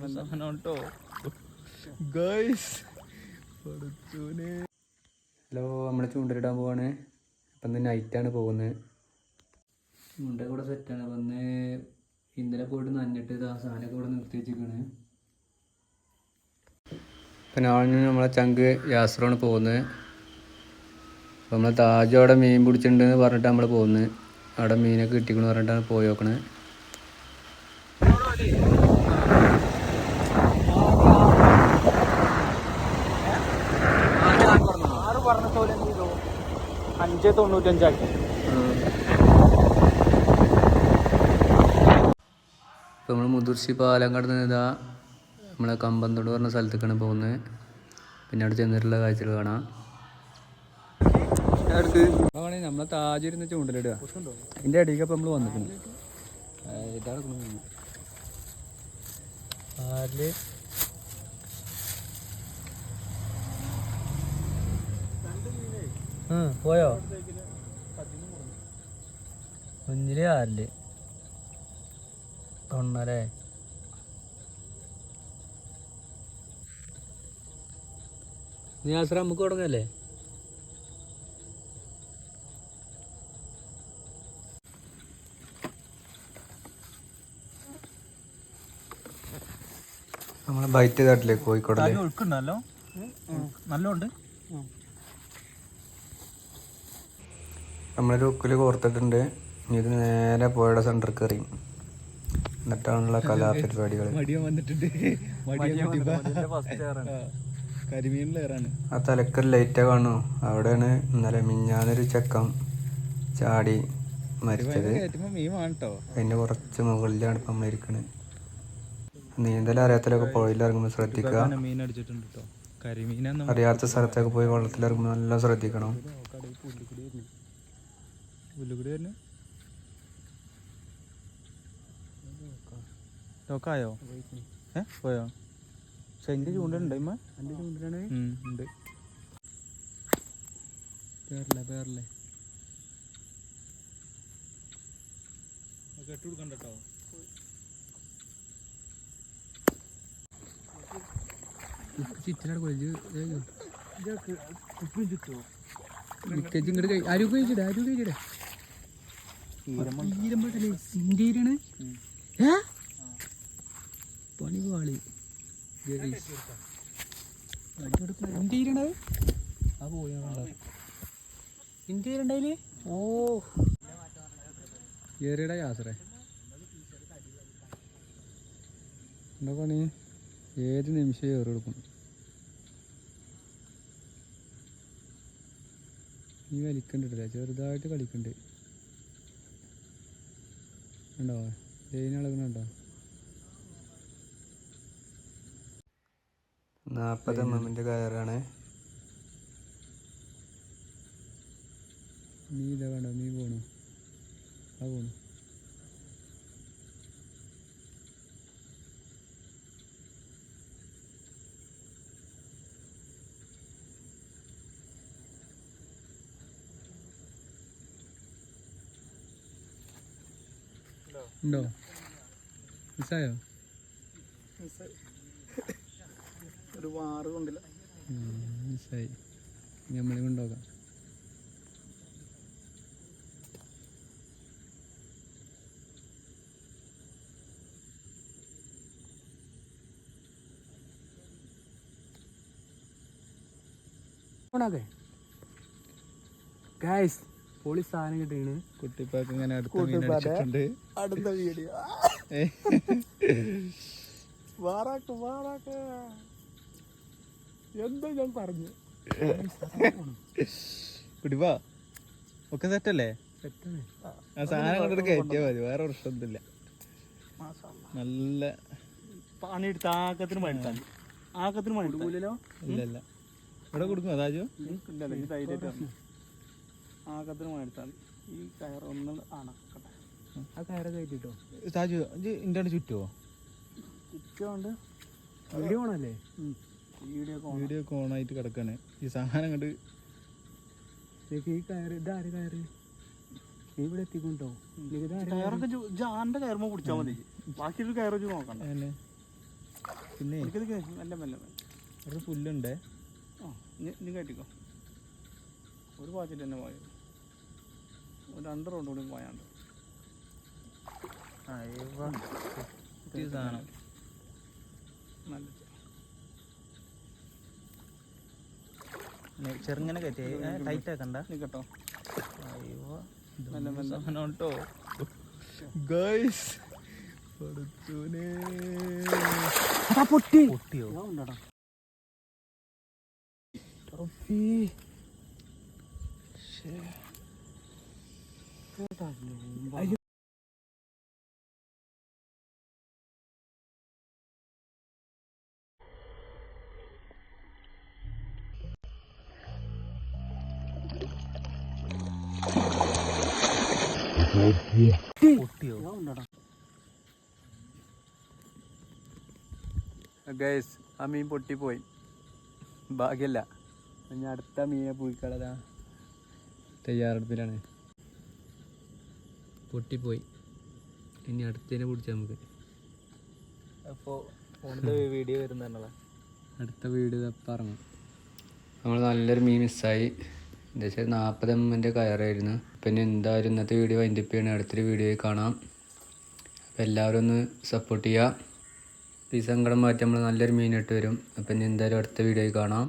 കേട്ടോ guys hello നമ്മൾ ചൂണ്ടലിടാൻ പോവാണ്. അപ്പം ഇന്ന് നൈറ്റാണ് പോകുന്നത്. ചൂണ്ട കൂടെ സെറ്റാണ് അപ്പം ഇന്ന് ഇന്നലെ പോയിട്ട് നന്നിട്ട് ആ സാധനമൊക്കെ ഇവിടെ നിർത്തി വെച്ചിരിക്കുകയാണ് അപ്പം നാളെ നമ്മളെ ചങ്ക് യാസറാണ് പോകുന്നത്. അപ്പം നമ്മൾ താജ് അവിടെ മീൻ പിടിച്ചിട്ടുണ്ടെന്ന് പറഞ്ഞിട്ട് നമ്മൾ പോകുന്നത്. അവിടെ മീനൊക്കെ കിട്ടിക്കണെന്ന് പറഞ്ഞിട്ടാണ് പോയി നോക്കണത് അഞ്ച് തൊണ്ണൂറ്റഞ്ചാക്കി. ഇപ്പോൾ നമ്മൾ മുതിർച്ചി പാലം കടന്ന് ഇതാ നമ്മളെ കമ്പന്തോട് പറഞ്ഞ സ്ഥലത്തേക്കാണ് പോകുന്നത്. പിന്നെ അവിടെ ചെന്നിട്ടുള്ള കാഴ്ചകൾ കാണാം. നമ്മളെ താജിരുന്ന് ചൂണ്ടലിടുക. ഇതിന്റെ അടിയൊക്കെ അപ്പൊ നമ്മൾ വന്നിട്ടുണ്ട്. ഇതാണ് പോയോ? ഒന്നിൽ ആറിൽ. തൊണ്ണല്ലേ നീ ആശ്ര നമുക്ക് തുടങ്ങല്ലേ? നമ്മളെ ബൈറ്റ് കാട്ടില്ലേ കോഴിക്കോട് ഒഴുക്കുണ്ടല്ലോ നല്ലോണ്ട്? നമ്മളൊരു ഉക്കിൽ കോർത്തിട്ടുണ്ട്. ഇനി ഇത് നേരെ പുഴയുടെ സെന്റർ കയറി എന്നിട്ടാണുള്ള കലാപരിപാടികൾ ആ തലക്കൊരു ലൈറ്റാ കാണു അവിടെയാണ് ഇന്നലെ മിഞ്ഞാന്നൊരു ചെക്കം ചാടി മരിച്ചത്. അതിന്റെ കുറച്ച് മുകളിലാണ് ഇപ്പം നമ്മൾ ഇരിക്കണത്. നീന്തൽ അറിയാത്തലൊക്കെ പുഴയിൽ ഇറങ്ങുമ്പോൾ ശ്രദ്ധിക്കുക. അറിയാത്ത സ്ഥലത്തൊക്കെ പോയി വെള്ളത്തിലിറങ്ങുമ്പോൾ നല്ല ശ്രദ്ധിക്കണം. പുല്ലുകൂടി തന്നെ. ടോക്കായോ? ഏ? പോയോ? പക്ഷെ എന്റെ ചൂണ്ടുണ്ട് ഇമ്മ എന്റെ ചൂണ്ടിലാണ്? ഉണ്ട് പേരല്ലേ പേരല്ലേ? കേട്ടോ ചിറ്റിനാട് കൊഞ്ച് ഇങ്ങോട്ട് കഴി ആരും കഴിച്ചിട? ആരും കഴിച്ചിട? പണി പാളി ഓ. ഏറിയുടെ യാത്രേ. എന്താ പണി? ഏത് നിമിഷം ഏറി കൊടുക്കും നീ വലിക്കണ്ടിട്ടില്ല? ചെറുതായിട്ട് കളിക്കണ്ട്. ഉണ്ടോ? ലൈൻ ഇളകുന്നുണ്ടോ നാൽപ്പത് എം എമ്മിന്റെ കയറാണ്. നീ ഇതാ കണ്ടോ? നീ പോണു. ആ പോണു. ഉണ്ടോ മിസ്സായോ ഒരു വാറ് കൊണ്ടില്ല. മിസ്സായി നമ്മളെ കൊണ്ടുപോകാം ഓണാക്കേ ഗായ്സ് പൊളി സാധനം കിട്ടിയാണ് കുട്ടിപ്പാക്ക് ഇങ്ങനെ അടുത്ത മീൻ അടിച്ചിട്ടുണ്ട്. അടുത്ത വീഡിയോ. വാറാക്ക് വാറാക്ക്. എന്താ ഞാൻ പറഞ്ഞു. കുട്ടിപ്പാ ഒക്കെ സെറ്റല്ലേ? ആ സാധനം കൊണ്ടിട്ട് കയറ്റിയാ മതി. വേറെ പ്രശ്നമൊന്നുമില്ല. നല്ല പണിയെടുത്ത് ആക്കത്തിന് പണിയെടുത്താൽ ആക്കത്തിന് പണിയെടുത്താൽ ഇല്ല ഇല്ല ഇവിടെ കൊടുക്കും അതാജോ ഇല്ലല്ലോ എടുത്താൽ മതി ഈ കയർ ഒന്ന് അണക്കട്ടെ. ആ കയറ കയറ്റിട്ടോ? താജു ഇത് ഇന്റെ ചുറ്റുമോ ചുറ്റുകൊണ്ട് വീഡിയോ ഓണല്ലേ? വീഡിയോ വീഡിയോ ഒക്കെ ഓണായിട്ട് കിടക്കാണ്. ഈ സാധനം കണ്ട് ഈ കയറ് ഇതാര് കയറ്? ഇവിടെ എത്തിക്കൊണ്ടോ? കയറൊക്കെ ജാന്റെ കയറുമ്പോ പിടിച്ചാൽ മതി. ബാക്കിയൊരു കയറ് നോക്കണ്ട. പിന്നെ? മെല്ലെ മെല്ലെ ഒരു പുല്ലുണ്ടേ? ആ നീ ഇനി കയറ്റിക്കോ ഒരു പാച്ചിട്ട് തന്നെ പോയത് ഒരു രണ്ട് റൗണ്ട് കൂടി പോയാണ്ട്. സാധനം. നല്ല ചെറുങ്ങനെ കയറ്റി. ടൈറ്റ് ആക്കണ്ട. കേട്ടോ ഗൈസ് പൊട്ടി. പൊട്ടിയോ? ഉണ്ടടാ. ഗൈസ് ആ മീൻ പൊട്ടിപ്പോയി. ഭാഗ്യല്ല. ഞാൻ അടുത്ത മീനെ പോയിക്കളതാ തയ്യാറെടുപ്പിലാണ്. പൊട്ടിപ്പോയി. ഇനി അടുത്തതിനെ പിടിച്ചാൽ നമുക്ക്. അപ്പോ വീഡിയോ അടുത്ത വീഡിയോ പറഞ്ഞു നമ്മൾ നല്ലൊരു മീൻ മിസ്സായി എന്താ വെച്ചാൽ നാൽപ്പത് എമ്മിന്റെ കയറായിരുന്നു. പിന്നെ എന്തായാലും ഇന്നത്തെ വീഡിയോ അതിന്റെ ചെയ്യണം. അടുത്തൊരു വീഡിയോ കാണാം. അപ്പോൾ എല്ലാവരും ഒന്ന് സപ്പോർട്ട് ചെയ്യുക ഈ സങ്കടം മാറ്റി നമ്മൾ നല്ലൊരു മീനിട്ട് വരും. അപ്പം ഇനി എന്തായാലും അടുത്ത വീഡിയോ കാണാം.